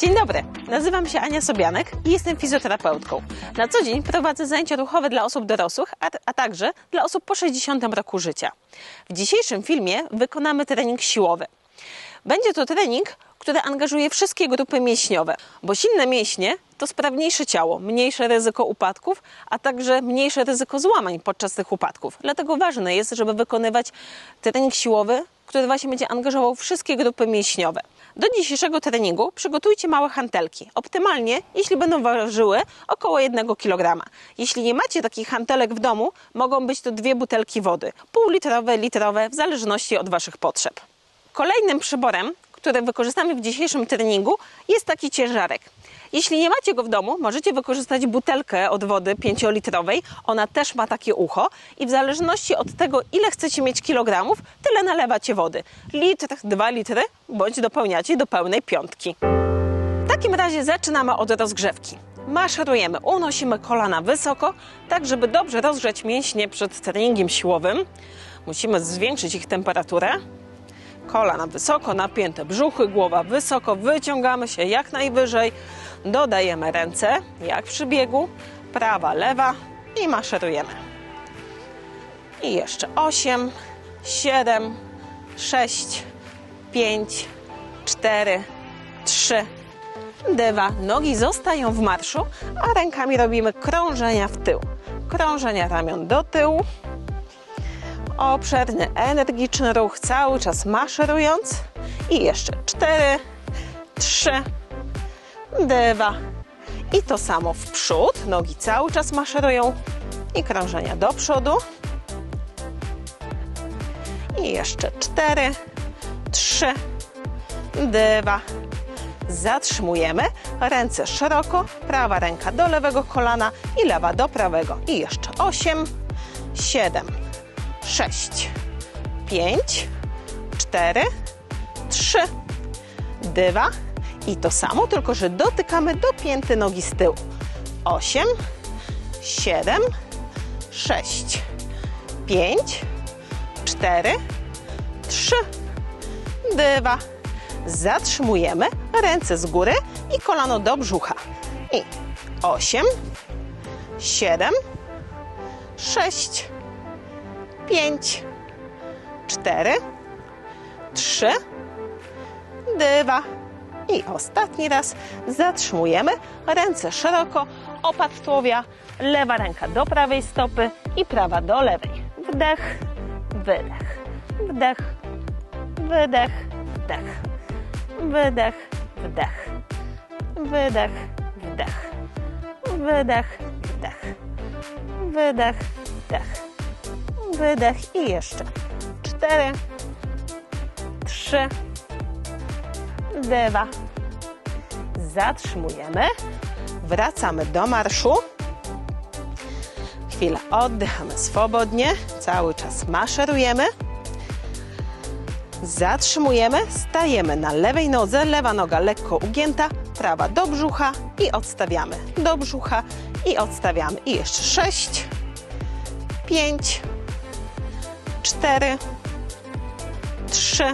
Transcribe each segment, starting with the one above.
Dzień dobry, nazywam się Ania Sobianek i jestem fizjoterapeutką. Na co dzień prowadzę zajęcia ruchowe dla osób dorosłych, a, a także dla osób po 60 roku życia. W dzisiejszym filmie wykonamy trening siłowy. Będzie to trening, który angażuje wszystkie grupy mięśniowe, bo silne mięśnie to sprawniejsze ciało, mniejsze ryzyko upadków, a także mniejsze ryzyko złamań podczas tych upadków. Dlatego ważne jest, żeby wykonywać trening siłowy, który właśnie będzie angażował wszystkie grupy mięśniowe. Do dzisiejszego treningu przygotujcie małe hantelki. Optymalnie, jeśli będą ważyły około 1 kg. Jeśli nie macie takich hantelek w domu, mogą być to dwie butelki wody, półlitrowe, litrowe, w zależności od Waszych potrzeb. Kolejnym przyborem, który wykorzystamy w dzisiejszym treningu, jest taki ciężarek. Jeśli nie macie go w domu, możecie wykorzystać butelkę od wody 5-litrowej. Ona też ma takie ucho i w zależności od tego, ile chcecie mieć kilogramów, tyle nalewacie wody. Litr, 2 litry, bądź dopełniacie do pełnej piątki. W takim razie zaczynamy od rozgrzewki. Maszerujemy, unosimy kolana wysoko, tak żeby dobrze rozgrzać mięśnie przed treningiem siłowym. Musimy zwiększyć ich temperaturę. Kolana wysoko, napięte brzuchy, głowa wysoko, wyciągamy się jak najwyżej. Dodajemy ręce, jak przy biegu, prawa, lewa i maszerujemy. I jeszcze 8, 7, 6, 5, 4, 3, 2. Nogi zostają w marszu, a rękami robimy krążenia w tył. Krążenia ramion do tyłu. Obszerny, energiczny ruch, cały czas maszerując. I jeszcze 4, 3, 2. I to samo w przód. Nogi cały czas maszerują. I krążenia do przodu. I jeszcze 4, 3, 2. Zatrzymujemy. Ręce szeroko. Prawa ręka do lewego kolana i lewa do prawego. I jeszcze 8, 7, 6, 5, 4, 3, 2 i to samo, tylko że dotykamy do pięty nogi z tyłu. 8, 7, 6, 5, 4, 3, 2. Zatrzymujemy ręce z góry i kolano do brzucha. I 8, 7, 6, 5, 4, 3, 2. I ostatni raz zatrzymujemy. Ręce szeroko, opad tułowia, lewa ręka do prawej stopy i prawa do lewej. Wdech, wydech, wdech, wydech, wdech, wydech, wdech, wydech, wdech, wydech, wdech, wydech, wdech, wydech i jeszcze cztery, trzy, dwa. Zatrzymujemy. Wracamy do marszu. Chwilę oddychamy swobodnie. Cały czas maszerujemy. Zatrzymujemy. Stajemy na lewej nodze. Lewa noga lekko ugięta. Prawa do brzucha i odstawiamy. Do brzucha i odstawiamy. I jeszcze sześć, pięć, cztery, trzy,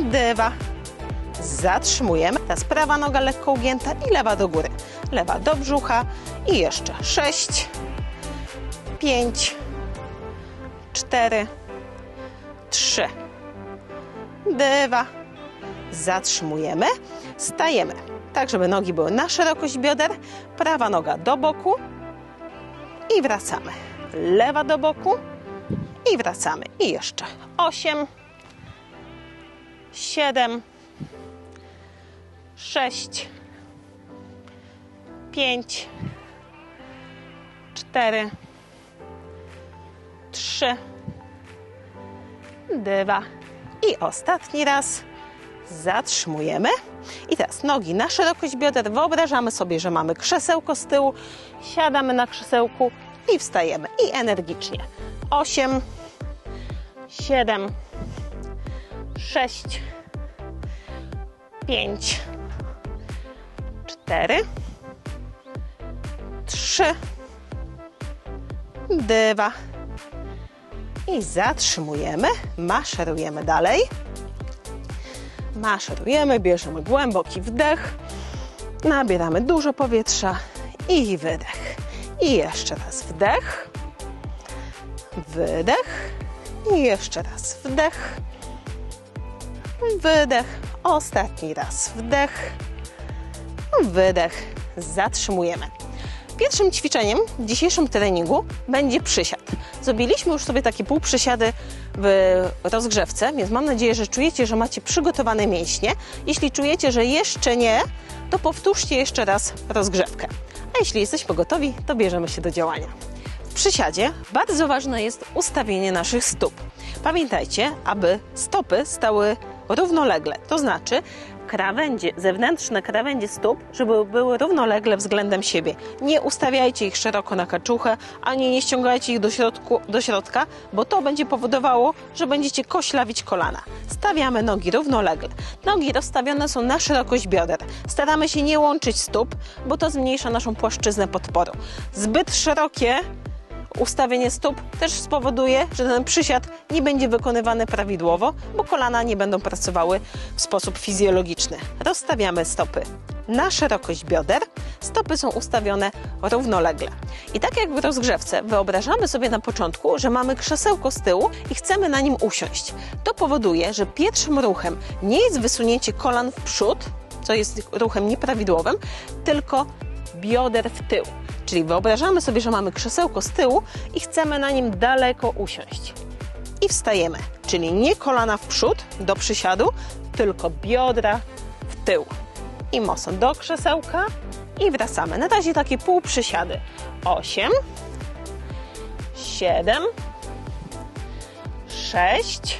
dwa. Zatrzymujemy. Teraz prawa noga lekko ugięta i lewa do góry. Lewa do brzucha i jeszcze sześć, pięć, cztery, trzy, dwa. Zatrzymujemy. Stajemy. Tak, żeby nogi były na szerokość bioder. Prawa noga do boku i wracamy. Lewa do boku i wracamy. I jeszcze osiem, siedem, sześć, pięć, cztery, trzy, dwa i ostatni raz zatrzymujemy. I teraz nogi na szerokość bioder. Wyobrażamy sobie, że mamy krzesełko z tyłu. Siadamy na krzesełku i wstajemy. I energicznie. Osiem, siedem, sześć, pięć, cztery, trzy, dwa i zatrzymujemy. Maszerujemy dalej. Maszerujemy, bierzemy głęboki wdech, nabieramy dużo powietrza i wydech. I jeszcze raz wdech, wydech i jeszcze raz wdech, wydech, ostatni raz wdech, wydech, zatrzymujemy. Pierwszym ćwiczeniem w dzisiejszym treningu będzie przysiad. Zrobiliśmy już sobie takie półprzysiady w rozgrzewce, więc mam nadzieję, że czujecie, że macie przygotowane mięśnie. Jeśli czujecie, że jeszcze nie, to powtórzcie jeszcze raz rozgrzewkę. A jeśli jesteśmy gotowi, to bierzemy się do działania. W przysiadzie bardzo ważne jest ustawienie naszych stóp. Pamiętajcie, aby stopy stały równolegle, to znaczy krawędzie, zewnętrzne krawędzie stóp, żeby były równolegle względem siebie. Nie ustawiajcie ich szeroko na kaczuchę, ani nie ściągajcie ich do, środku, do środka, bo to będzie powodowało, że będziecie koślawić kolana. Stawiamy nogi równolegle. Nogi rozstawione są na szerokość bioder. Staramy się nie łączyć stóp, bo to zmniejsza naszą płaszczyznę podporu. Zbyt szerokie ustawienie stóp też spowoduje, że ten przysiad nie będzie wykonywany prawidłowo, bo kolana nie będą pracowały w sposób fizjologiczny. Rozstawiamy stopy na szerokość bioder, stopy są ustawione równolegle. I tak jak w rozgrzewce, wyobrażamy sobie na początku, że mamy krzesełko z tyłu i chcemy na nim usiąść. To powoduje, że pierwszym ruchem nie jest wysunięcie kolan w przód, co jest ruchem nieprawidłowym, tylko bioder w tył. Czyli wyobrażamy sobie, że mamy krzesełko z tyłu i chcemy na nim daleko usiąść. I wstajemy, czyli nie kolana w przód do przysiadu, tylko biodra w tył. I mocno do krzesełka i wracamy. Na razie takie pół przysiady. 8, 7, 6,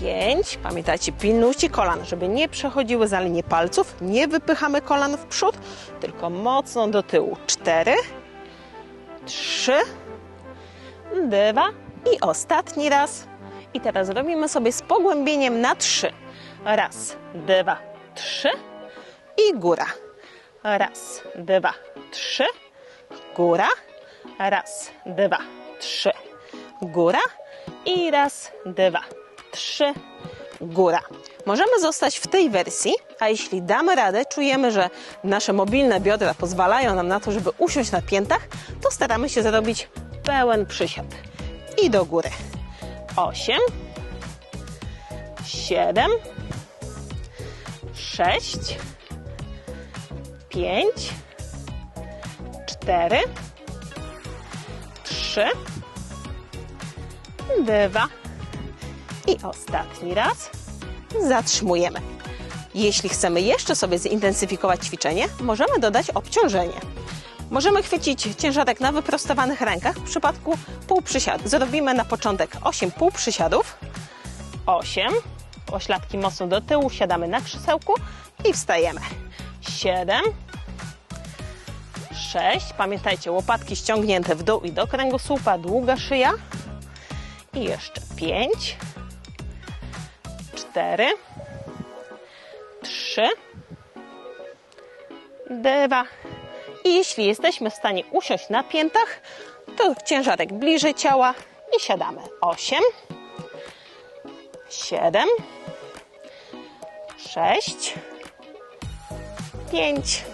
5. Pamiętajcie, pilnujcie kolan, żeby nie przechodziły za linię palców. Nie wypychamy kolan w przód, tylko mocno do tyłu. 4, 3, 2 i ostatni raz. I teraz robimy sobie z pogłębieniem na 3. Raz, dwa, trzy i góra. Raz, dwa, trzy, góra. Raz, dwa, trzy, góra. I raz, dwa, trzy, góra. Możemy zostać w tej wersji, a jeśli damy radę, czujemy, że nasze mobilne biodra pozwalają nam na to, żeby usiąść na piętach, to staramy się zrobić pełen przysiad. I do góry. Osiem, siedem, sześć, pięć, cztery, trzy, dwa, i ostatni raz zatrzymujemy. Jeśli chcemy jeszcze sobie zintensyfikować ćwiczenie, możemy dodać obciążenie. Możemy chwycić ciężarek na wyprostowanych rękach w przypadku półprzysiadu. Zrobimy na początek 8 półprzysiadów. 8. Ośladki mocno do tyłu, siadamy na krzesełku i wstajemy. 7. 6. Pamiętajcie, łopatki ściągnięte w dół i do kręgosłupa, długa szyja. I jeszcze 5 trzy, dwa. I jeśli jesteśmy w stanie usiąść na piętach, to ciężarek bliżej ciała i siadamy. Osiem, siedem, sześć, pięć,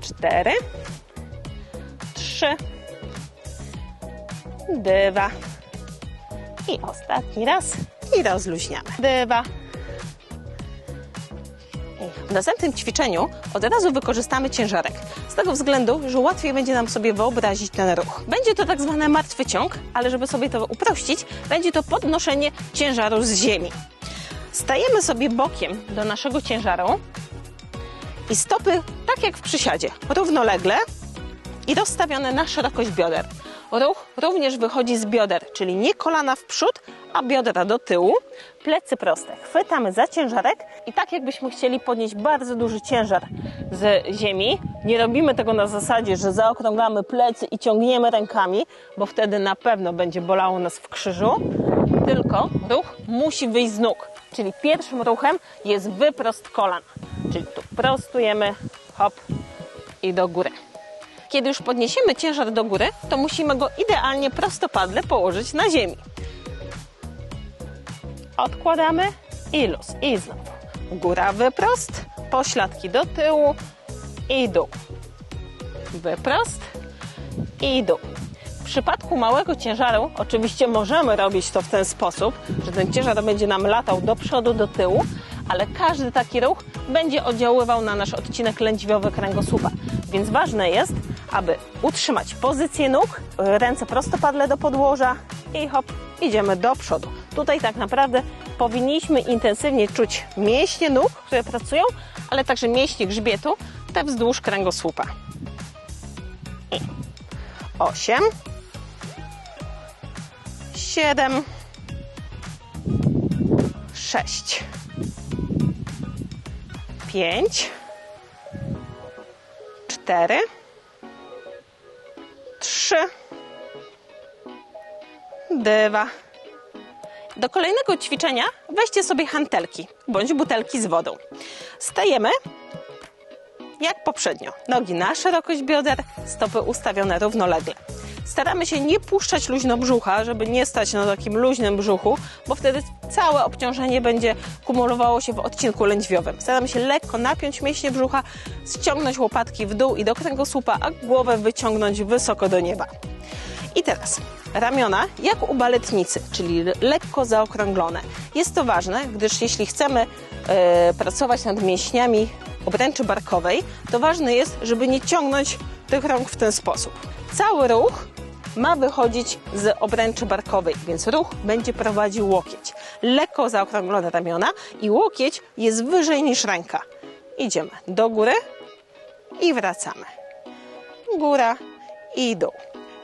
cztery, trzy, dwa. I ostatni raz i rozluźniamy. Dwa. W następnym ćwiczeniu od razu wykorzystamy ciężarek. Z tego względu, że łatwiej będzie nam sobie wyobrazić ten ruch. Będzie to tak zwany martwy ciąg, ale żeby sobie to uprościć, będzie to podnoszenie ciężaru z ziemi. Stajemy sobie bokiem do naszego ciężaru i stopy, tak jak w przysiadzie, równolegle i rozstawione na szerokość bioder. Ruch również wychodzi z bioder, czyli nie kolana w przód, a biodra do tyłu, plecy proste. Chwytamy za ciężarek i tak jakbyśmy chcieli podnieść bardzo duży ciężar z ziemi. Nie robimy tego na zasadzie, że zaokrąglamy plecy i ciągniemy rękami, bo wtedy na pewno będzie bolało nas w krzyżu. Tylko ruch musi wyjść z nóg. Czyli pierwszym ruchem jest wyprost kolan. Czyli tu prostujemy, hop i do góry. Kiedy już podniesiemy ciężar do góry, to musimy go idealnie prostopadle położyć na ziemi. Odkładamy i luz. I znowu. Góra wyprost, pośladki do tyłu i dół. Wyprost i dół. W przypadku małego ciężaru oczywiście możemy robić to w ten sposób, że ten ciężar będzie nam latał do przodu, do tyłu, ale każdy taki ruch będzie oddziaływał na nasz odcinek lędźwiowy kręgosłupa. Więc ważne jest, aby utrzymać pozycję nóg, ręce prostopadle do podłoża i hop, idziemy do przodu. Tutaj tak naprawdę powinniśmy intensywnie czuć mięśnie nóg, które pracują, ale także mięśnie grzbietu, te wzdłuż kręgosłupa. I osiem, siedem, sześć, pięć, cztery, trzy, dwa. Do kolejnego ćwiczenia weźcie sobie hantelki bądź butelki z wodą. Stajemy jak poprzednio. Nogi na szerokość bioder, stopy ustawione równolegle. Staramy się nie puszczać luźno brzucha, żeby nie stać na takim luźnym brzuchu, bo wtedy całe obciążenie będzie kumulowało się w odcinku lędźwiowym. Staramy się lekko napiąć mięśnie brzucha, ściągnąć łopatki w dół i do kręgosłupa, a głowę wyciągnąć wysoko do nieba. I teraz ramiona jak u baletnicy, czyli lekko zaokrąglone. Jest to ważne, gdyż jeśli chcemy e, pracować nad mięśniami obręczy barkowej, to ważne jest, żeby nie ciągnąć tych rąk w ten sposób. Cały ruch ma wychodzić z obręczy barkowej, więc ruch będzie prowadził łokieć. Lekko zaokrąglone ramiona i łokieć jest wyżej niż ręka. Idziemy do góry i wracamy. Góra i dół.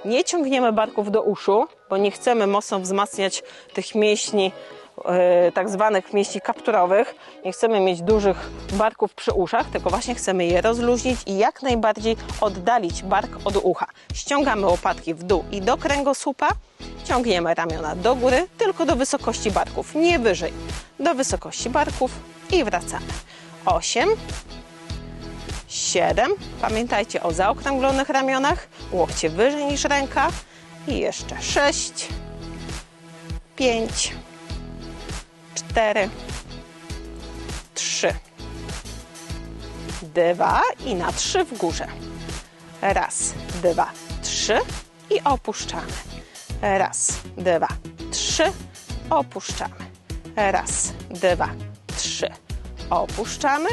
Nie ciągniemy barków do uszu, bo nie chcemy mocno wzmacniać tych mięśni, yy, tak zwanych mięśni kapturowych. Nie chcemy mieć dużych barków przy uszach, tylko właśnie chcemy je rozluźnić i jak najbardziej oddalić bark od ucha. Ściągamy łopatki w dół i do kręgosłupa, ciągniemy ramiona do góry, tylko do wysokości barków, nie wyżej. Do wysokości barków i wracamy. 8, 7. Pamiętajcie o zaokrąglonych ramionach, łokcie wyżej niż ręka. I jeszcze 6, 5, 4, 3, 2 i na 3 w górze. Raz, dwa, trzy i opuszczamy. Raz, dwa, trzy, opuszczamy. Raz, dwa, trzy, opuszczamy.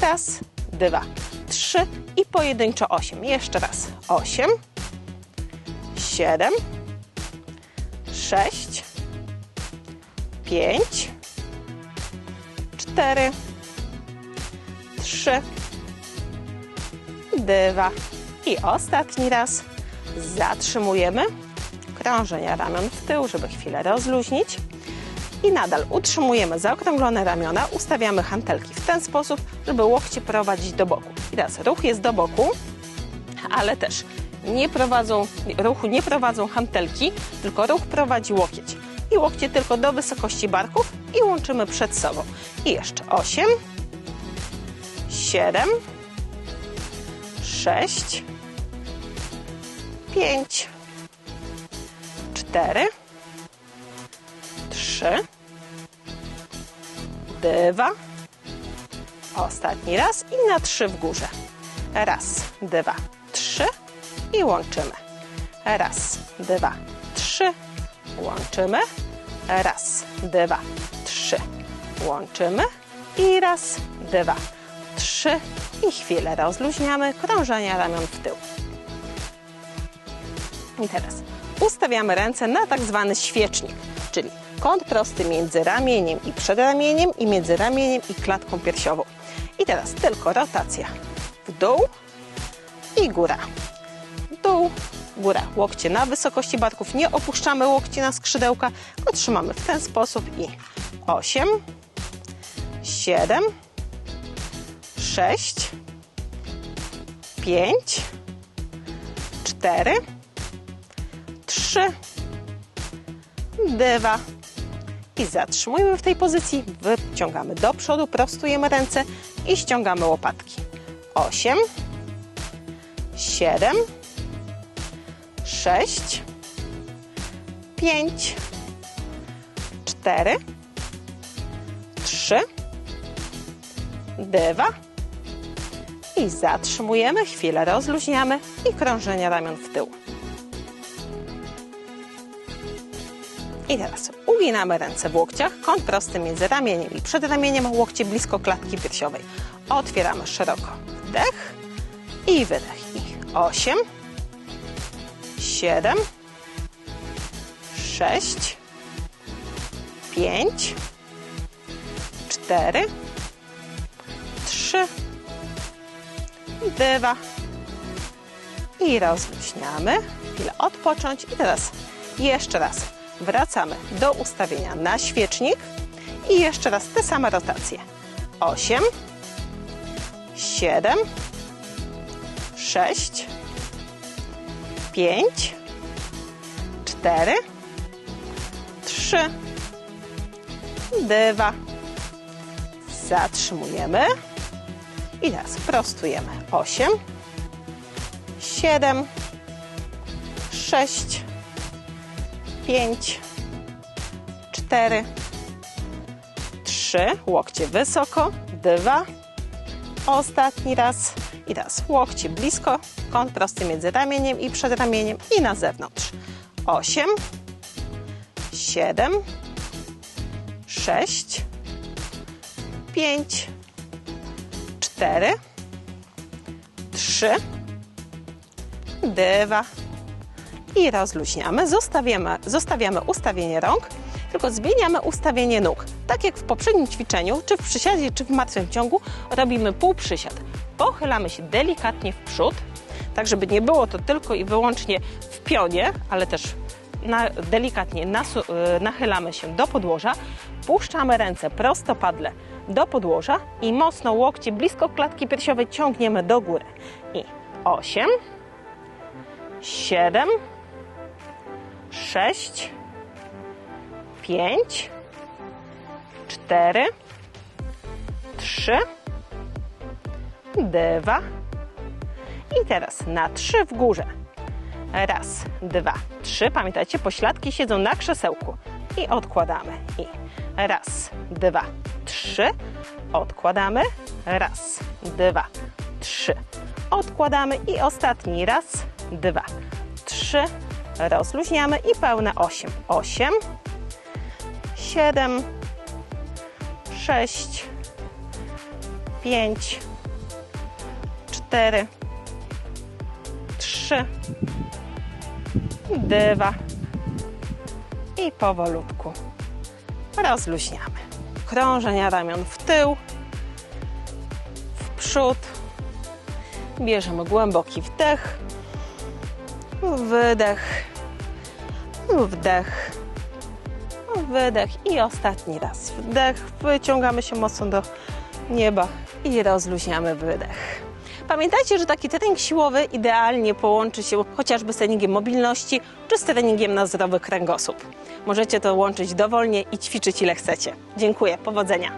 Raz, dwa, trzy i pojedynczo osiem. Jeszcze raz. Osiem, siedem, sześć, pięć, cztery, trzy, dwa i ostatni raz. Zatrzymujemy krążenia ramion w tył, żeby chwilę rozluźnić. I nadal utrzymujemy zaokrąglone ramiona, ustawiamy hantelki w ten sposób, żeby łokcie prowadzić do boku. I teraz ruch jest do boku, ale też nie prowadzą, ruchu nie prowadzą hantelki, tylko ruch prowadzi łokieć. I łokcie tylko do wysokości barków i łączymy przed sobą. I jeszcze 8, 7, 6, 5, 4, trzy, dwa, ostatni raz i na trzy w górze. Raz, dwa, trzy i łączymy. Raz, dwa, trzy, łączymy. Raz, dwa, trzy, łączymy. I raz, dwa, trzy i chwilę rozluźniamy krążenia ramion w tył. I teraz ustawiamy ręce na tak zwany świecznik, czyli kąt prosty między ramieniem i przedramieniem i między ramieniem i klatką piersiową. I teraz tylko rotacja w dół i góra. Dół, góra. Łokcie na wysokości barków. Nie opuszczamy łokci na skrzydełka, tylko trzymamy w ten sposób i 8, 7, 6, 5, 4, 3, 2 i zatrzymujemy w tej pozycji. Wyciągamy do przodu, prostujemy ręce i ściągamy łopatki. 8, 7, 6, 5, 4, trzy, dwa i zatrzymujemy, chwilę rozluźniamy i krążenie ramion w tył. I teraz uginamy ręce w łokciach, kąt prosty między ramieniem i przedramieniem, łokcie blisko klatki piersiowej. Otwieramy szeroko. Wdech i wydech. I 8, 7, 6, 5, 4, 3, 2 i rozluźniamy. Chwilę odpocząć i teraz jeszcze raz wracamy do ustawienia na świecznik i jeszcze raz te same rotacje. 8, 7, 6, 5, 4, 3, 2. Zatrzymujemy. I teraz prostujemy. 8, 7, 6, 5, 4, 3. Łokcie wysoko. 2. Ostatni raz. I teraz łokcie blisko. Kąt prosty między ramieniem i przedramieniem i na zewnątrz. 8, 7, 6, 5, 4, 3, 2 i rozluźniamy. Zostawiamy, zostawiamy ustawienie rąk, tylko zmieniamy ustawienie nóg. Tak jak w poprzednim ćwiczeniu, czy w przysiadzie, czy w martwym ciągu, robimy półprzysiad. Pochylamy się delikatnie w przód, tak żeby nie było to tylko i wyłącznie w pionie, ale też na, delikatnie nasu, y, nachylamy się do podłoża, puszczamy ręce prostopadle do podłoża i mocno łokcie blisko klatki piersiowej ciągniemy do góry. I 8, 7, 6, 5, 4, 3, 2 i teraz na 3 w górze. Raz, dwa, trzy. Pamiętajcie, pośladki siedzą na krzesełku. I odkładamy. I raz, dwa, trzy. Odkładamy. Raz, dwa, trzy. Odkładamy. I ostatni raz, dwa, trzy. Rozluźniamy i pełne osiem. Osiem, siedem, sześć, pięć, cztery, trzy, dwa i powolutku rozluźniamy. Krążenia ramion w tył, w przód. Bierzemy głęboki wdech, wydech, wdech, wydech i ostatni raz wdech. Wyciągamy się mocno do nieba i rozluźniamy wydech. Pamiętajcie, że taki trening siłowy idealnie połączy się chociażby z treningiem mobilności czy z treningiem na zdrowy kręgosłup. Możecie to łączyć dowolnie i ćwiczyć ile chcecie. Dziękuję, powodzenia.